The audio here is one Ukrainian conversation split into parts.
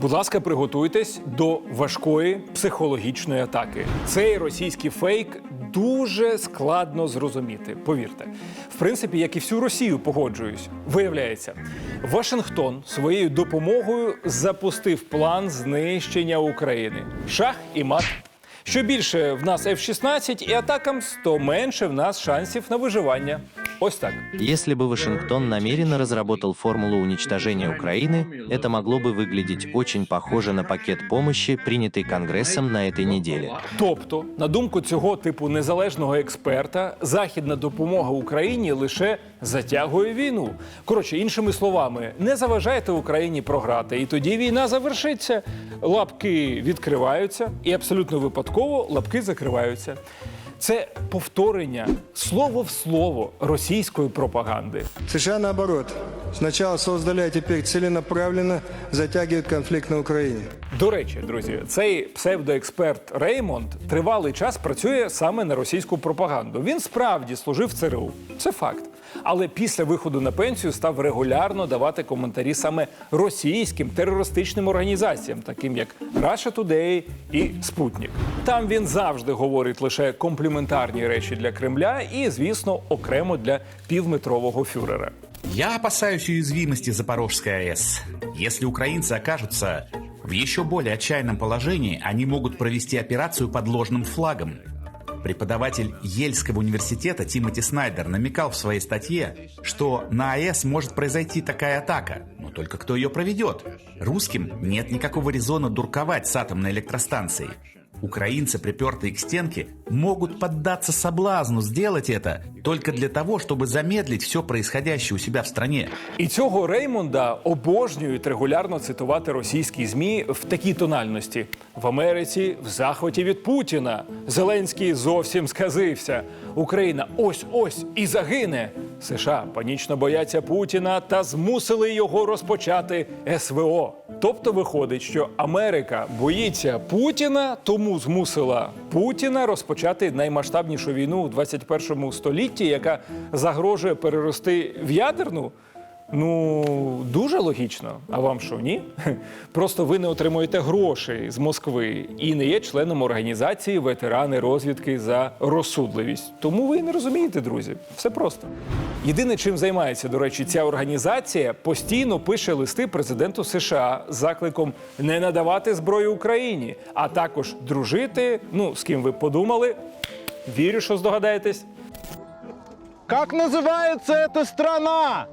Будь ласка, приготуйтесь до важкої психологічної атаки. Цей російський фейк дуже складно зрозуміти. Повірте, в принципі, як і всю Росію погоджуюсь. Виявляється, Вашингтон своєю допомогою запустив план знищення України. Шах і мат. Що більше в нас F-16 і атакам, то менше в нас шансів на виживання. Ось так. Если бы Вашингтон намеренно разработал формулу уничтожения Украины, это могло бы выглядеть очень похоже на пакет помощи, принятый Конгрессом на этой неделе. Тобто, на думку цього типу незалежного експерта, західна допомога Україні лише затягує війну. Коротше, іншими словами, не заважайте Україні програти, і тоді війна завершиться. Лапки відкриваються, і абсолютно випадково лапки закриваються. Це повторення слово в слово російської пропаганди. США, наоборот, спочатку создали, а тепер ціленаправленно затягують конфлікт на Україні. До речі, друзі, цей псевдоексперт Реймонд тривалий час працює саме на російську пропаганду. Він справді служив в ЦРУ. Це факт Але після виходу на пенсію став регулярно давати коментарі саме російським терористичним організаціям, таким як Russia Today і Спутник. Там він завжди говорить лише компліментарні речі для Кремля і, звісно, окремо для півметрового фюрера. Я опасаюсь уязвимости Запорожской АЭС. Если украинцы окажутся в еще более отчаянном положении, они могут провести операцию под ложным флагом. Преподаватель Ельского университета Тимоти Снайдер намекал в своей статье, что на АЭС может произойти такая атака, но только кто ее проведет. Русским нет никакого резона дурковать с атомной электростанцией. Украинцы, припертые к стенке, могут поддаться соблазну сделать это только для того, чтобы замедлить все происходящее у себя в стране. І цього Реймонда обожнюють регулярно цитувати російські змі в такій тональності: в Америці в захваті від Путіна. Зеленський зовсім сказився. Україна ось ось і загине. США панічно бояться Путіна та змусили його розпочати СВО. Тобто виходить, що Америка боїться Путіна, тому змусила Путіна розпочати наймасштабнішу війну у 21 столітті, яка загрожує перерости в ядерну. Ну, дуже логічно. А вам що, ні? Просто ви не отримуєте грошей з Москви і не є членом організації ветерани розвідки за розсудливість. Тому ви і не розумієте, друзі. Все просто. Єдине, чим займається, до речі, ця організація постійно пише листи президенту США з закликом не надавати зброю Україні, а також дружити. Ну, з ким ви подумали. Вірю, що здогадаєтесь. Как называется эта страна?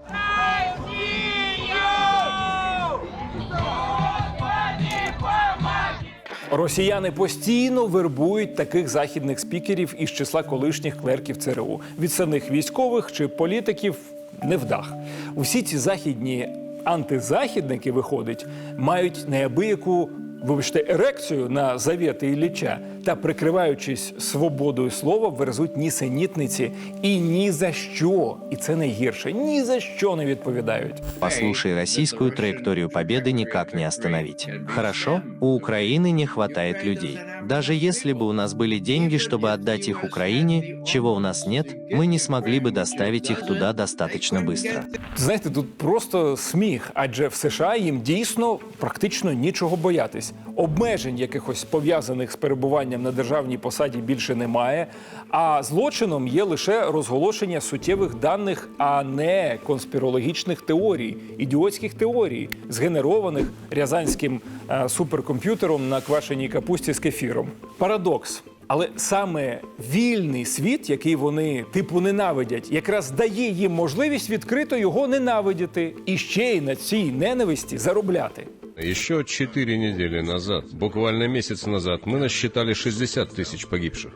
Росіяни постійно вербують таких західних спікерів із числа колишніх клерків ЦРУ від самих військових чи політиків невдах. Усі ці західні антизахідники, виходить, мають неабияку. Вибачте, ерекцію на завіти Ілліча та, прикриваючись свободою слова, верзуть нісенітниці і ні за що, і це найгірше, ні за що не відповідають. Послушай, российскую траекторию победы никак не остановить. Хорошо, у Украины не хватает людей. Даже если бы у нас были деньги, чтобы отдать их Украине, чего у нас нет, мы не смогли бы доставить их туда достаточно быстро. Знаєте, тут просто сміх, адже в США їм дійсно практично нічого боятись. Обмежень якихось пов'язаних з перебуванням на державній посаді більше немає. А злочином є лише розголошення суттєвих даних, а не конспірологічних теорій, ідіотських теорій, згенерованих рязанським е, суперкомп'ютером на квашеній капусті з кефіром. Парадокс. Але саме вільний світ, який вони типу ненавидять, якраз дає їм можливість відкрито його ненавидіти і ще й на цій ненависті заробляти. Еще четыре недели назад, буквально месяц назад, мы насчитали 60 тысяч погибших.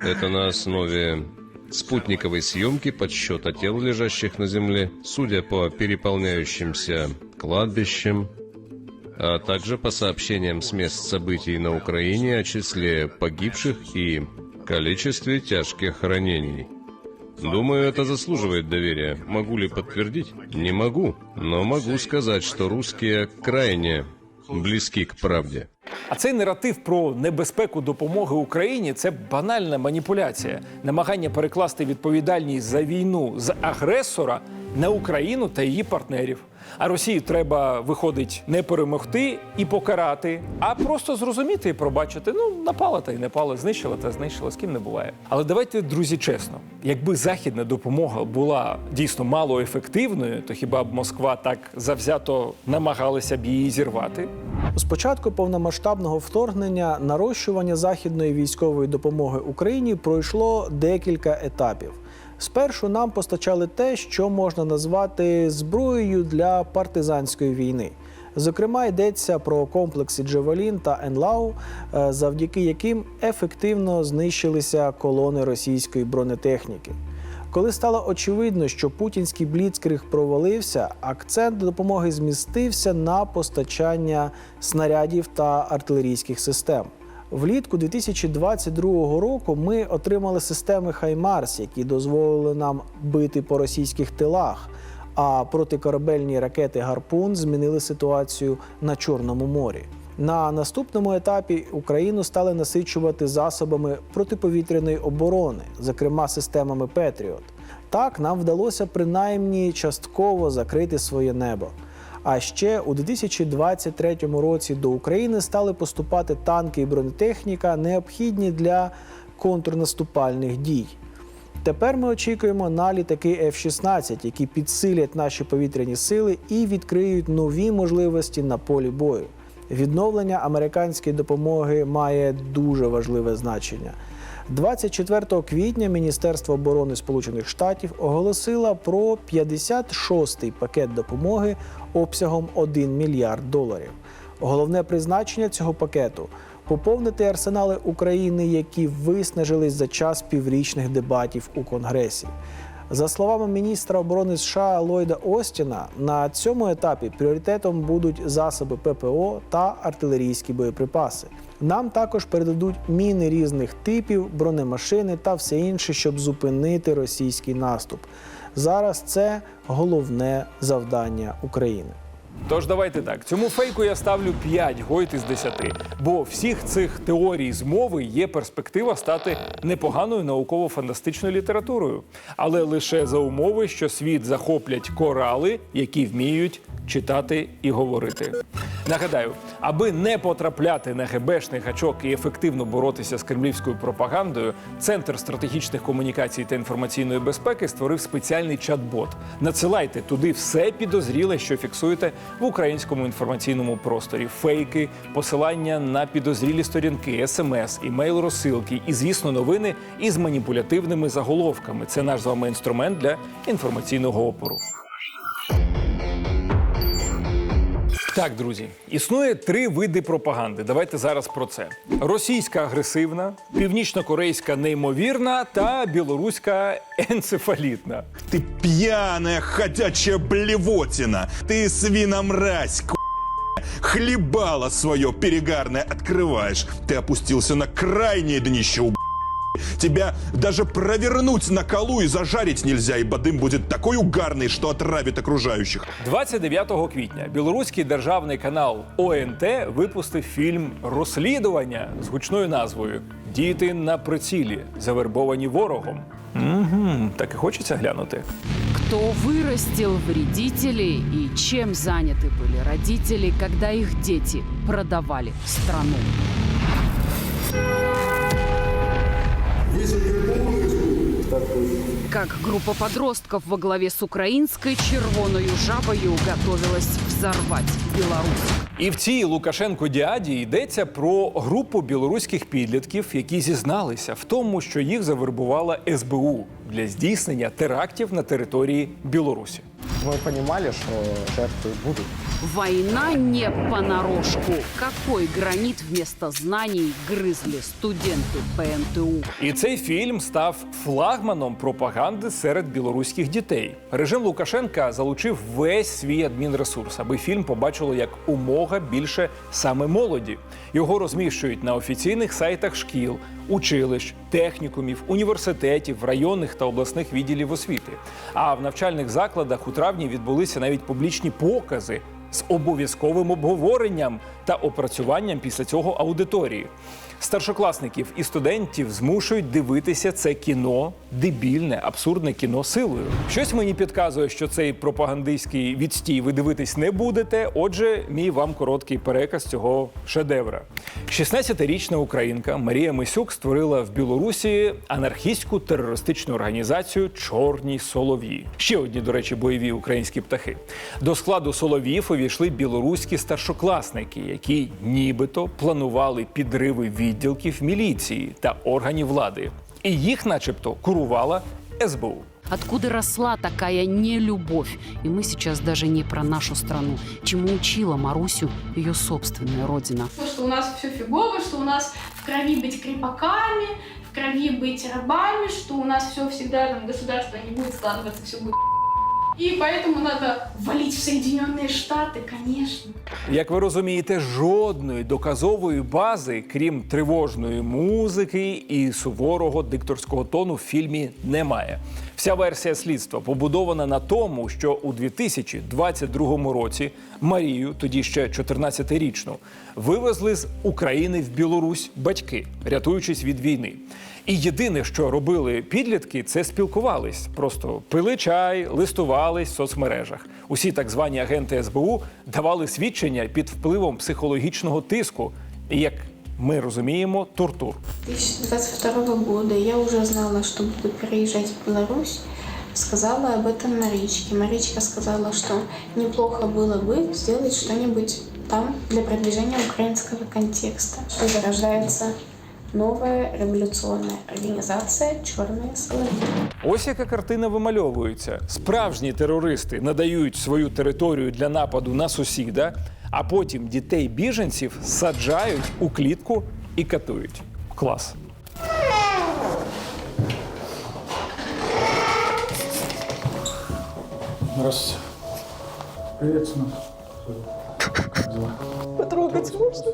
Это на основе спутниковой съемки подсчета тел, лежащих на земле, судя по переполняющимся кладбищам, а также по сообщениям с мест событий на Украине о числе погибших и количестве тяжких ранений. Думаю, это заслуживает доверия. Могу ли подтвердить? Не могу, но могу сказать, что русские крайне близки к правде. А цей наратив про небезпеку допомоги Україні це банальна маніпуляція, намагання перекласти відповідальність за війну з агресора на Україну та її партнерів. А Росії треба виходить не перемогти і покарати, а просто зрозуміти і пробачити. Ну, напала та й напала, знищила та знищила, з ким не буває. Але давайте, друзі, чесно, якби західна допомога була дійсно малоефективною, то хіба б Москва так завзято намагалася б її зірвати? З початку повномасштабного вторгнення нарощування західної військової допомоги Україні пройшло декілька етапів. Спершу нам постачали те, що можна назвати зброєю для партизанської війни. Зокрема, йдеться про комплекси Джевелін та Енлау, е, завдяки яким ефективно знищилися колони російської бронетехніки. Коли стало очевидно, що путінський бліцкриг провалився, акцент допомоги змістився на постачання снарядів та артилерійських систем. Влітку 2022 року ми отримали системи Хаймарс, які дозволили нам бити по російських тилах. А протикорабельні ракети Гарпун змінили ситуацію на Чорному морі. На наступному етапі Україну стали насичувати засобами протиповітряної оборони, зокрема системами Петріот. Так нам вдалося принаймні частково закрити своє небо. А ще у 2023 році до України стали поступати танки і бронетехніка, необхідні для контрнаступальних дій. Тепер ми очікуємо на літаки F-16, які підсилять наші повітряні сили і відкриють нові можливості на полі бою. Відновлення американської допомоги має дуже важливе значення. 24 квітня Міністерство оборони Сполучених Штатів оголосило про 56-й пакет допомоги обсягом 1 мільярд доларів. Головне призначення цього пакету поповнити арсенали України, які виснажились за час піврічних дебатів у Конгресі. За словами міністра оборони США Ллойда Остіна, на цьому етапі пріоритетом будуть засоби ППО та артилерійські боєприпаси. Нам також передадуть міни різних типів, бронемашини та все інше, щоб зупинити російський наступ. Зараз це головне завдання України. Тож давайте так. Цьому фейку я ставлю 5 гойт із 10. Бо всіх цих теорій змови є перспектива стати непоганою науково-фантастичною літературою. Але лише за умови, що світ захоплять корали, які вміють читати і говорити. Нагадаю, аби не потрапляти на ГБшний гачок і ефективно боротися з кремлівською пропагандою, Центр стратегічних комунікацій та інформаційної безпеки створив спеціальний чат-бот. Надсилайте туди все підозріле, що фіксуєте в українському інформаційному просторі: фейки, посилання на підозрілі сторінки, смс, імейл розсилки і, звісно, новини із маніпулятивними заголовками. Це наш з вами інструмент для інформаційного опору. Так, друзі, існує три види пропаганди. Давайте зараз про це: російська агресивна, північно-корейська неймовірна та білоруська енцефалітна. Ты пьяная ходячая блевотина. Ты свиномразь, к***. Хлебало свое перегарное открываешь. Ты опустился на крайнее днище, у***. Тебя даже провернуть на колу и зажарить нельзя, ибо дым будет такой угарный, что отравит окружающих. 29 квітня білоруський державний канал ОНТ випустив фільм Розслідування з гучною назвою Діти на прицілі, завербовані ворогом. Угу, так і хочеться глянути. Кто вырастил вредителей и чем заняты были родители, когда их дети продавали страну? Как группа подростков во главе с украинской червоною жабою готовилась взорвать Беларусь. І в цій Лукашенко діаді йдеться про групу білоруських підлітків, які зізналися в тому, що їх завербувала СБУ для здійснення терактів на території Білорусі. Мы понимали, что жертвы будут. Война не понарошку. Какой гранит вместо знаний грызли студенты ПНТУ? І цей фільм став флагманом пропаганди серед білоруських дітей. Режим Лукашенка залучив весь свій адмінресурс, аби фільм побачило як умога більше саме молоді. Його розміщують на офіційних сайтах шкіл, училищ, технікумів, університетів, районних та обласних відділів освіти. А в навчальних закладах у травні відбулися навіть публічні покази з обов'язковим обговоренням та опрацюванням після цього аудиторії. Старшокласників і студентів змушують дивитися це кіно, дебільне, абсурдне кіно силою. Щось мені підказує, що цей пропагандистський відстій ви дивитись не будете. Отже, мій вам короткий переказ цього шедевра. 16-річна українка Марія Мисюк створила в Білорусі анархістську терористичну організацію Чорні солов'ї. Ще одні, до речі, бойові українські птахи. До складу солов'їв увійшли білоруські старшокласники, які нібито планували підриви відділків міліції та органів влади. І їх, начебто, курувала СБУ. Откуда росла такая нелюбовь? И мы сейчас даже не про нашу страну. Чему учила Марусю ее собственная родина. что у нас все фигово, что у нас в крови быть крепаками, в крови быть рабами, что у нас все всегда там государство не будет складываться, все будет и поэтому надо валить в Соединенные Штаты, конечно. Як ви розумієте, жодної доказової бази, крім тривожної музики і суворого дикторського тону в фільмі немає. Вся версія слідства побудована на тому, що у 2022 році Марію, тоді ще 14-річну, вивезли з України в Білорусь батьки, рятуючись від війни. І єдине, що робили підлітки, це спілкувались. Просто пили чай, листувались в соцмережах. Усі так звані агенти СБУ давали свідчення під впливом психологічного тиску, і, як ми розуміємо, тортур. 2022 года я уже знала, что буду переезжать в Беларусь. Сказала об этом Маричке. Маричка сказала, что неплохо было бы сделать что-нибудь там для продвижения украинского контекста. И зарождается новая революционная организация «Черные соловьи». Ось яка картина вимальовується. Справжні терористи надають свою територію для нападу на сусіда, а потім дітей біженців саджають у клітку і катують. Клас. Здравствуйте. Привет, сынок. Потрогать можна?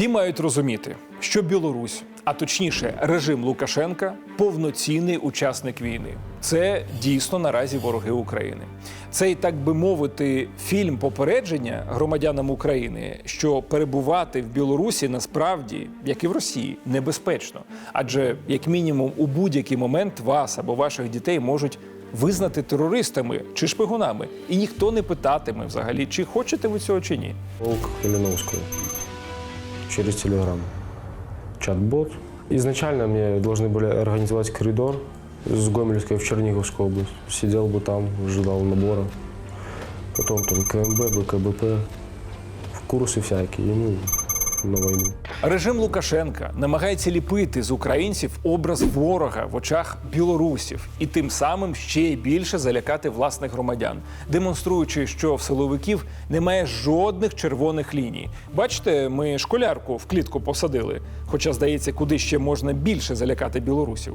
Всі мають розуміти, що Білорусь, а точніше, режим Лукашенка, повноцінний учасник війни. Це дійсно наразі вороги України. Цей, так би мовити, фільм попередження громадянам України, що перебувати в Білорусі насправді, як і в Росії, небезпечно. Адже, як мінімум, у будь-який момент вас або ваших дітей можуть визнати терористами чи шпигунами, і ніхто не питатиме взагалі, чи хочете ви цього чи ні. Волк Калиновскую через Телеграм. Чат-бот. Изначально мне должны были организовать коридор с Гомельской в Черниговскую область. Сидел бы там, ожидал набора. Потом там КМБ, БКБП, в курсы всякие, и, ну, на войну. Режим Лукашенка намагається ліпити з українців образ ворога в очах білорусів і тим самим ще більше залякати власних громадян, демонструючи, що в силовиків немає жодних червоних ліній. Бачите, ми школярку в клітку посадили, хоча здається, куди ще можна більше залякати білорусів.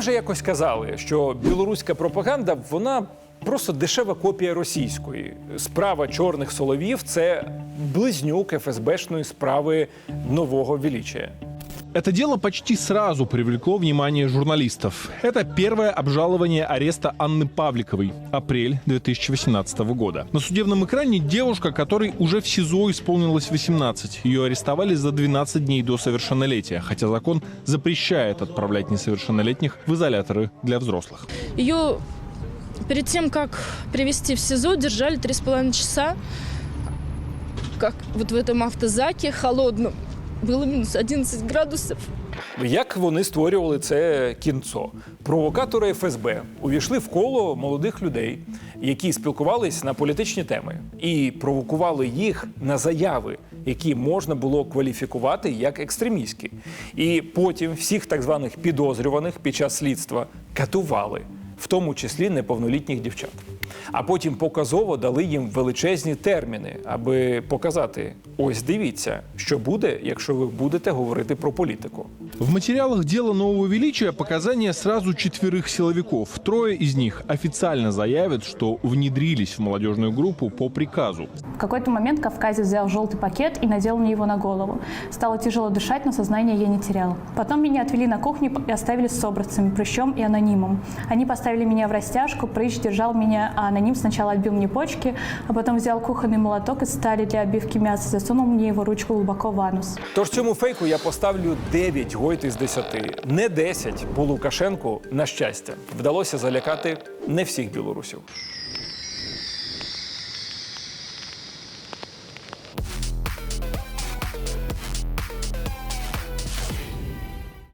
Вже якось казали, що білоруська пропаганда вона просто дешева копія російської. Справа чорних соловів це близнюк ФСБшної справи нового величия. Это дело почти сразу привлекло внимание журналистов. Это первое обжалование ареста Анны Павликовой. Апрель 2018 года. На судебном экране девушка, которой уже в СИЗО исполнилось 18. Ее арестовали за 12 дней до совершеннолетия, хотя закон запрещает отправлять несовершеннолетних в изоляторы для взрослых. Ее перед тем, как привести в СИЗО, держали три с половиной часа, как вот в этом автозаке холодном. Было минус 11 градусов. Як вони створювали це кінцо? Провокатори ФСБ увійшли в коло молодих людей, які спілкувались на політичні теми, і провокували їх на заяви, які можна було кваліфікувати як екстремістські. І потім всіх так званих підозрюваних під час слідства катували в тому числі неповнолітніх дівчат. А потім показово дали їм величезні терміни, аби показати: ось дивіться, що буде, якщо ви будете говорити про політику. В материалах дела нового величия показания сразу четверых силовиков. Трое из них официально заявят, что внедрились в молодежную группу по приказу. В какой-то момент Кавказец взял желтый пакет и надел мне его на голову. Стало тяжело дышать, но сознание я не теряла. Потом меня отвели на кухню и оставили с собратцами, Прыщом и Анонимом. Они поставили меня в растяжку, Прыщ держал меня, а Аноним сначала отбил мне почки, а потом взял кухонный молоток из стали для обивки мяса, засунул мне его ручку глубоко в анус. Тож цьому фейку я поставлю 9 гойт із 10. Не 10, бо Лукашенку, на щастя, вдалося залякати не всіх білорусів.